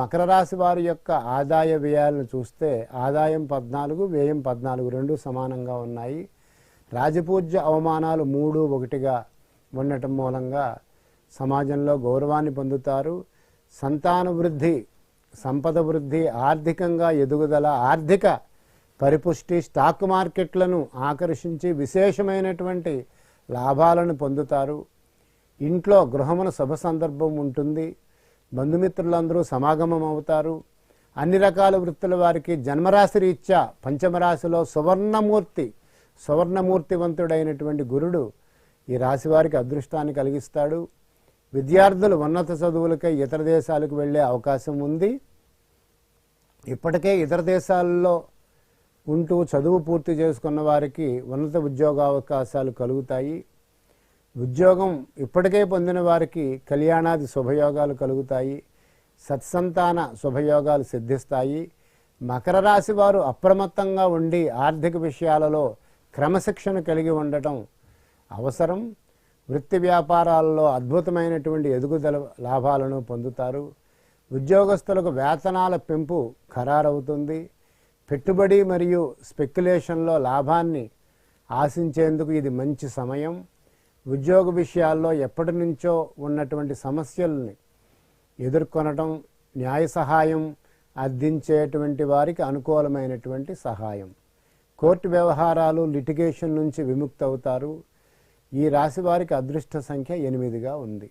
మకర రాశి వారి యొక్క ఆదాయ వ్యయాలను చూస్తే ఆదాయం పద్నాలుగు వ్యయం పద్నాలుగు రెండు సమానంగా ఉన్నాయి. రాజపూజ్య అవమానాలు మూడు ఒకటిగా ఉండటం మూలంగా సమాజంలో గౌరవాన్ని పొందుతారు. సంతాన వృద్ధి సంపద వృద్ధి ఆర్థికంగా ఎదుగుదల ఆర్థిక పరిపుష్టి స్టాక్ మార్కెట్లను ఆకర్షించి విశేషమైనటువంటి లాభాలను పొందుతారు. ఇంట్లో గృహమున శుభ సందర్భం ఉంటుంది. బంధుమిత్రులందరూ సమాగమం అవుతారు అన్ని రకాల వృత్తుల వారికి జన్మరాశి రీత్యా పంచమరాశిలో సువర్ణమూర్తి సువర్ణమూర్తివంతుడైనటువంటి గురుడు ఈ రాశి వారికి అదృష్టాన్ని కలిగిస్తాడు. విద్యార్థులు ఉన్నత చదువులకై ఇతర దేశాలకు వెళ్ళే అవకాశం ఉంది. ఇప్పటికే ఇతర దేశాల్లో ఉంటూ చదువు పూర్తి చేసుకున్న వారికి ఉన్నత ఉద్యోగ అవకాశాలు కలుగుతాయి. ఉద్యోగం ఇప్పటికే పొందిన వారికి కళ్యాణాది శుభయోగాలు కలుగుతాయి సత్సంతాన శుభయోగాలు సిద్ధిస్తాయి. మకర రాశి వారు అప్రమత్తంగా ఉండి ఆర్థిక విషయాలలో క్రమశిక్షణ కలిగి ఉండటం అవసరం. వృత్తి వ్యాపారాలలో అద్భుతమైనటువంటి ఎదుగుదల లాభాలను పొందుతారు. ఉద్యోగస్తులకు వేతనాల పెంపు ఖరారవుతుంది. పెట్టుబడి మరియు స్పెక్యులేషన్లో లాభాన్ని ఆశించేందుకు ఇది మంచి సమయం. ఉద్యోగ విషయాల్లో ఎప్పటి నుంచో ఉన్నటువంటి సమస్యల్ని ఎదుర్కొనటం న్యాయ సహాయం అందించేటువంటి వారికి అనుకూలమైనటువంటి సహాయం. కోర్టు వ్యవహారాలు లిటిగేషన్ నుంచి విముక్తవుతారు. ఈ రాశి వారికి అదృష్ట సంఖ్య ఎనిమిదిగా ఉంది.